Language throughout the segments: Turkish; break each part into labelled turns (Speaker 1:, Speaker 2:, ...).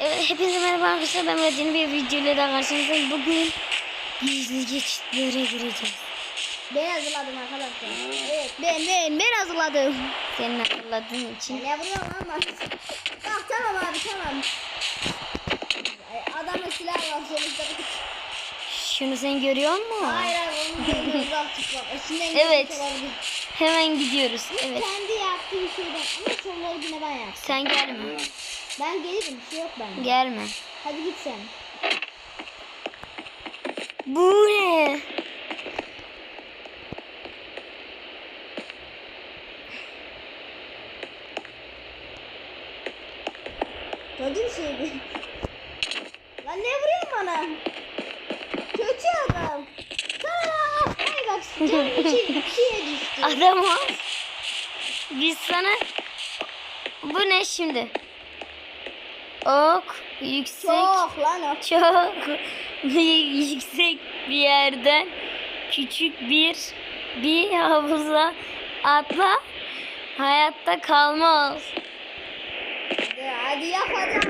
Speaker 1: Evet, hepinize merhaba arkadaşlar. Ben yeni bir videoyla daha karşınızdayım. Bugün gizli geçitlere gireceğiz.
Speaker 2: Ben hazırladım arkadaşlar. Evet ben ben ben hazırladım.
Speaker 1: Senin hatırladığın için.
Speaker 2: Ne vuruyorum ama. Ah tamam abi tamam. Adamın silahı var sonuçta.
Speaker 1: Şunu sen görüyor musun?
Speaker 2: Hayır hayır onu görüyoruz artık bak. İçinden
Speaker 1: Evet. Hemen gidiyoruz. Evet.
Speaker 2: Kendi yaptığı şeyden ama sonları yine ben yaptım.
Speaker 1: Sen gelme.
Speaker 2: Ben gelirim bir şey yok bende.
Speaker 1: Gelme.
Speaker 2: Hadi git sen.
Speaker 1: Bu ne?
Speaker 2: Gördün şeydi. Lan ne vuruyorsun bana? Kötü adam. Aa, ay bak canım ikiye düştü.
Speaker 1: Adam o. Biz sana... Bu ne şimdi? Ok yüksek.
Speaker 2: Çok lan o.
Speaker 1: çok yüksek bir yerden küçük bir bir havuza atla hayatta kalmaz.
Speaker 2: Hadi, hadi yap hadi.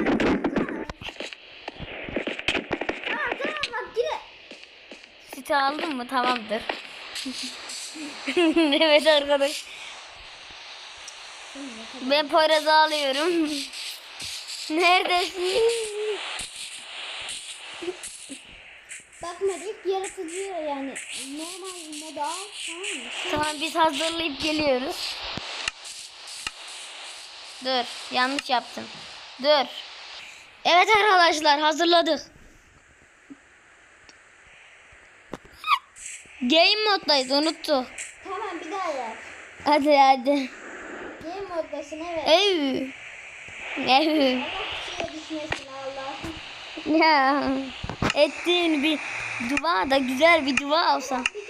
Speaker 2: Tamam tamam bak yine.
Speaker 1: Sütü aldın mı? Tamamdır. evet arkadaş. Ben Poyraz'ı alıyorum. Neredesin?
Speaker 2: Bakma ilk yaratıcı yani normal moda al tamam mı? Sen-
Speaker 1: Tamam biz hazırlayıp geliyoruz. Dur yanlış yaptım. Dur. Evet arkadaşlar hazırladık. Game moddayız unuttuk.
Speaker 2: Tamam bir daha yap.
Speaker 1: Hadi hadi.
Speaker 2: Game moddasın evet.
Speaker 1: Ev.
Speaker 2: Allah'ım.
Speaker 1: Ya. Ettiğin bir dua da güzel bir dua olsa.
Speaker 2: Şey.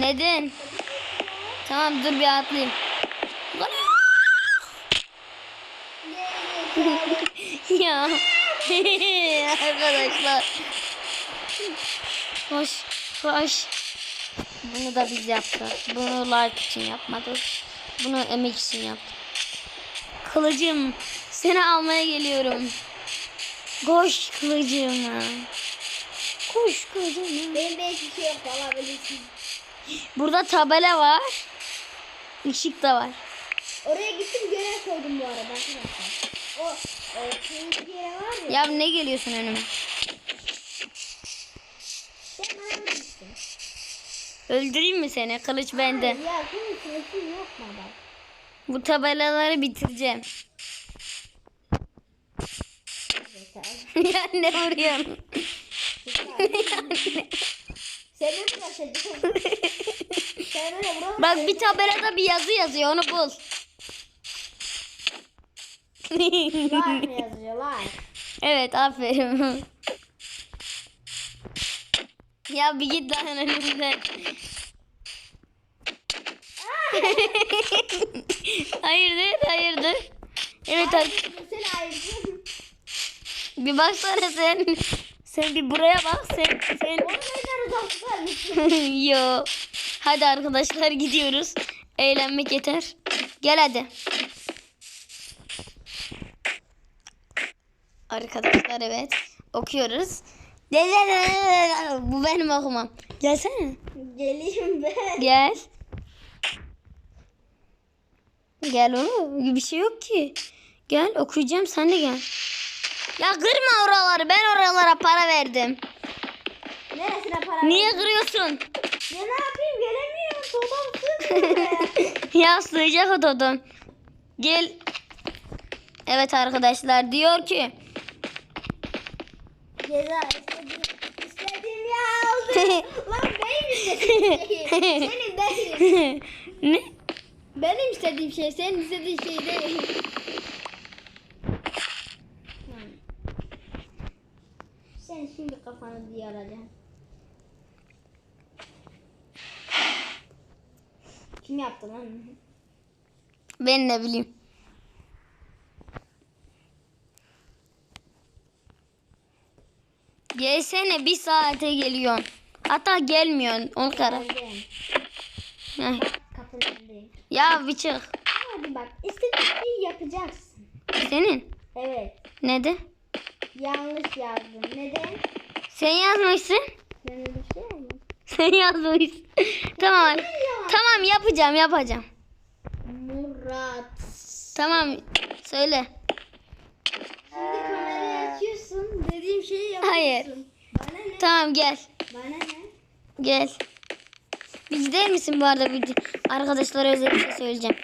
Speaker 1: Neden? Tamam dur bir atlayayım. Ya arkadaşlar. Koş koş. Bunu da biz yaptık. Bunu like için yapmadık. Bunu emek için yaptık. Kılıcım seni almaya geliyorum. Koş kılıcım. Koş kılıcım.
Speaker 2: Benim belki şey yok alabilirsin.
Speaker 1: Burada tabela var. Işık da var.
Speaker 2: Oraya gittim görev koydum bu arada arkadaşlar. O e, yere var ya.
Speaker 1: Ya ne geliyorsun önüme?
Speaker 2: Sen bana öldürsün.
Speaker 1: Öldüreyim mi seni? Kılıç bende.
Speaker 2: Ya bunun sırası yok mu?
Speaker 1: Bu tabelaları bitireceğim. Ya ne vuruyorsun?
Speaker 2: Sen ne uğraşacaksın? Sen öyle vuramazsın.
Speaker 1: Bak bir tabelada bir yazı yazıyor onu bul.
Speaker 2: Mı yazıyor like?
Speaker 1: evet aferin. Ya bir git lan önümden. hayırdır hayırdır. Evet
Speaker 2: ayrıca.
Speaker 1: bir baksana sen. Sen bir buraya bak sen. sen... Yo. Hadi arkadaşlar gidiyoruz. Eğlenmek yeter. Gel hadi. Arkadaşlar evet. Okuyoruz. Bu benim okumam. Gelsene.
Speaker 2: Geleyim ben.
Speaker 1: Gel. Gel oğlum. Bir şey yok ki. Gel okuyacağım sen de gel. Ya kırma oraları. Ben oralara para verdim.
Speaker 2: Neresine para
Speaker 1: Niye kırıyorsun?
Speaker 2: Ya ne yapayım gelemiyorum. Topam sığmıyor.
Speaker 1: ya sığacak o dodon. Gel. Evet arkadaşlar diyor ki.
Speaker 2: Ceza istediğim, istediğim ya aldı. Lan benim istediğim şey. Senin değil.
Speaker 1: ne?
Speaker 2: Benim istediğim şey senin istediğin şey değil. Sen şimdi kafanı diye alacağım. Kim yaptı lan?
Speaker 1: Ben ne bileyim. Gelsene bir saate geliyorsun. Hatta gelmiyorsun. On kara. Ya bir çık.
Speaker 2: Hadi bak istediğin şeyi yapacaksın.
Speaker 1: Senin.
Speaker 2: Evet.
Speaker 1: Neden?
Speaker 2: Yanlış yazdım. Neden?
Speaker 1: Sen yazmışsın.
Speaker 2: Ben öyle bir şey.
Speaker 1: Sen yazmışsın. tamam. Tamam yapacağım yapacağım.
Speaker 2: Murat.
Speaker 1: Tamam söyle. Hayır.
Speaker 2: Bana ne?
Speaker 1: Tamam gel.
Speaker 2: Bana ne?
Speaker 1: Gel. Bir gider misin bu arada? Bir, arkadaşlara özel bir şey söyleyeceğim.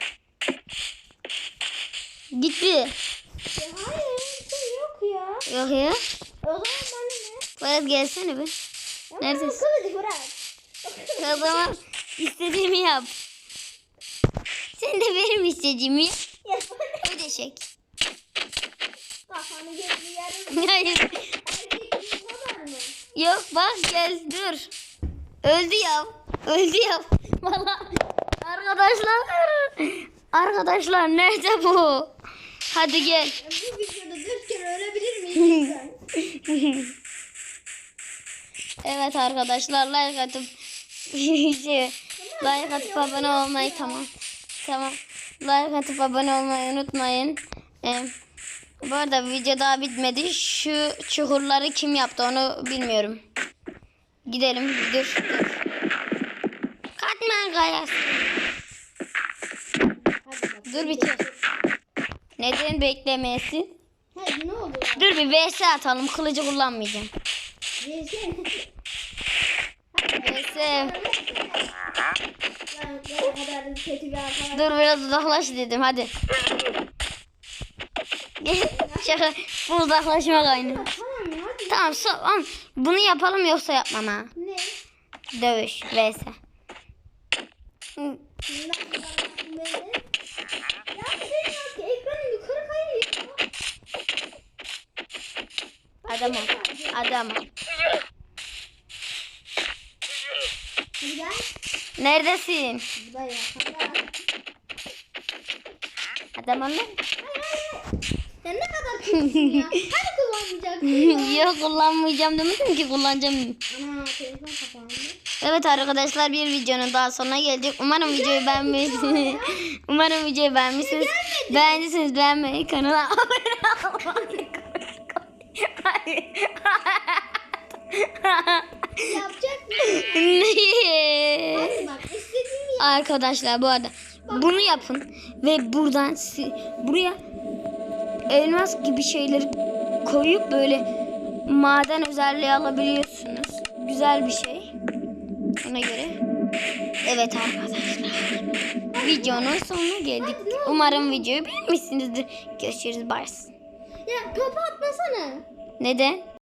Speaker 1: Git bir.
Speaker 2: Ya hayır. Şey yok ya.
Speaker 1: Yok ya.
Speaker 2: O zaman bana ne?
Speaker 1: Poyraz gelsene bir.
Speaker 2: Ama
Speaker 1: Neredesin?
Speaker 2: Bırak.
Speaker 1: O zaman istediğimi yap. Sen de benim istediğimi yap. Ödeşek.
Speaker 2: kafanı gözü yarın.
Speaker 1: Yok bak gel dur. Öldü ya. Öldü ya. Valla. Arkadaşlar. Arkadaşlar nerede bu? Hadi gel.
Speaker 2: Bu videoda dört kere ölebilir miyim?
Speaker 1: Evet arkadaşlar like atıp şey, like atıp abone olmayı tamam. Tamam. Like atıp abone olmayı unutmayın. Ee, bu arada video daha bitmedi. Şu çukurları kim yaptı onu bilmiyorum. Gidelim. Dur. dur. Katman kayası. Dur bir kere. Neden beklemeyesin?
Speaker 2: Hadi ne oldu ya?
Speaker 1: Dur bir vs atalım. Kılıcı kullanmayacağım. Vs.
Speaker 2: Arkadaş.
Speaker 1: Dur biraz uzaklaş dedim hadi. Şaka bu uzaklaşmak aynı.
Speaker 2: Tamam
Speaker 1: so am- bunu yapalım yoksa yapmam ha.
Speaker 2: Ne?
Speaker 1: Dövüş vs. Adam ol. Adam ol. Neredesin? Adam ol
Speaker 2: Sen ne kadar kötüsün ya. Hadi kullanmayacaksın ya.
Speaker 1: Yok kullanmayacağım demedim ki kullanacağım.
Speaker 2: Ana telefon kapandı.
Speaker 1: Evet arkadaşlar bir videonun daha sonuna geldik. Umarım videoyu beğenmişsiniz. Umarım videoyu beğenmişsiniz. Beğendiyseniz beğenmeyi kanala abone olmayı.
Speaker 2: Yapacak mısın? Bak.
Speaker 1: Arkadaşlar bu arada bunu yapın ve buradan buraya elmas gibi şeyleri koyup böyle maden özelliği alabiliyorsunuz. Güzel bir şey. Ona göre. Evet arkadaşlar. Videonun sonuna geldik. Umarım videoyu beğenmişsinizdir. Görüşürüz. Bye.
Speaker 2: Ya kapatmasana.
Speaker 1: Neden?